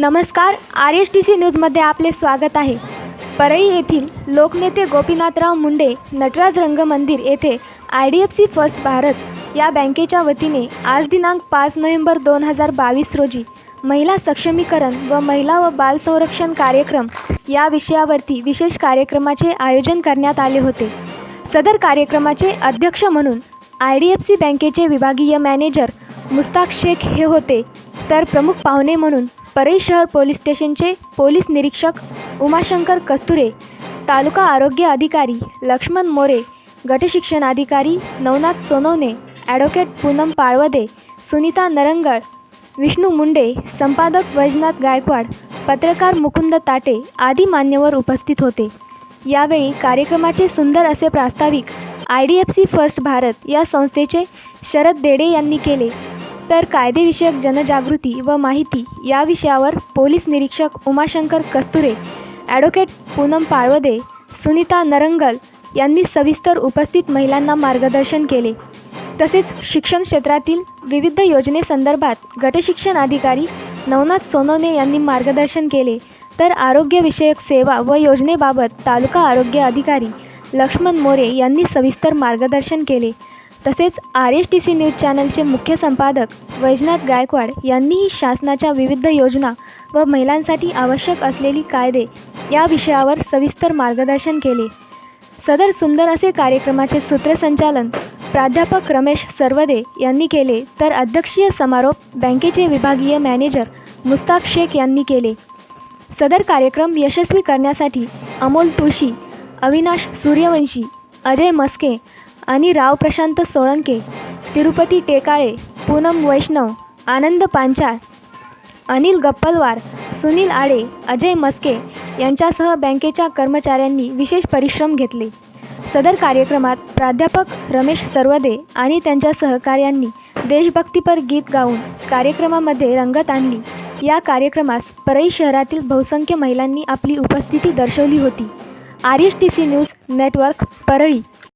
नमस्कार R S T C न्यूजमध्ये आपले स्वागत आहे. परळी येथील लोकनेते गोपीनाथराव मुंडे नटराज रंगमंदिर येथे I D F C first Bharat या बँकेच्या वतीने आज दिनांक पाच नोव्हेंबर दोन हजार बावीस रोजी महिला सक्षमीकरण व महिला व बाल संरक्षण कार्यक्रम या विषयावरती विशेष कार्यक्रमाचे आयोजन करण्यात आले होते. सदर कार्यक्रमाचे अध्यक्ष म्हणून आय डी एफ सी बँकेचे विभागीय मॅनेजर मुस्ताक शेख हे होते. तर प्रमुख पाहुणे म्हणून परळी शहर पोलीस स्टेशनचे पोलीस निरीक्षक उमाशंकर कस्तुरे तालुका आरोग्य अधिकारी लक्ष्मण मोरे गटशिक्षण अधिकारी नवनाथ सोनवणे ॲडव्होकेट पूनम पाळवदे सुनीता नरंगळ विष्णू मुंडे संपादक वैजनाथ गायकवाड पत्रकार मुकुंद ताटे आदी मान्यवर उपस्थित होते. यावेळी कार्यक्रमाचे सुंदर असे प्रास्ताविक I D F C first Bharat या संस्थेचे शरद देडे यांनी केले. तर कायदेविषयक जनजागृती व माहिती या विषयावर पोलीस निरीक्षक उमाशंकर कस्तुरे ॲडव्होकेट पूनम पाळवदे सुनीता नरंगल यांनी सविस्तर उपस्थित महिलांना मार्गदर्शन केले. तसेच शिक्षण क्षेत्रातील विविध योजनेसंदर्भात गटशिक्षण अधिकारी नवनाथ सोनवणे यांनी मार्गदर्शन केले. तर आरोग्यविषयक सेवा व योजनेबाबत तालुका आरोग्य अधिकारी लक्ष्मण मोरे यांनी सविस्तर मार्गदर्शन केले. तसेच R S T C news चॅनलचे मुख्य संपादक वैजनाथ गायकवाड यांनीही शासनाच्या विविध योजना व महिलांसाठी आवश्यक असलेली कायदे या विषयावर सविस्तर मार्गदर्शन केले. सदर सुंदर असे कार्यक्रमाचे सूत्रसंचालन प्राध्यापक रमेश सर्वदे यांनी केले तर अध्यक्षीय समारोप बँकेचे विभागीय मॅनेजर मुस्ताक शेख यांनी केले. सदर कार्यक्रम यशस्वी करण्यासाठी अमोल तुळशी अविनाश सूर्यवंशी अजय मस्के आणि राव प्रशांत सोळंके तिरुपती टेकाळे पूनम वैष्णव आनंद पांचाळ अनिल गप्पलवार सुनील आडे अजय मस्के यांच्यासह बँकेच्या कर्मचाऱ्यांनी विशेष परिश्रम घेतले. सदर कार्यक्रमात प्राध्यापक रमेश सर्वदे आणि त्यांच्या सहकार्यांनी देशभक्तीपर गीत गाऊन कार्यक्रमामध्ये रंगत आणली. या कार्यक्रमास परळी शहरातील बहुसंख्य महिलांनी आपली उपस्थिती दर्शवली होती. R S T C news network Parli.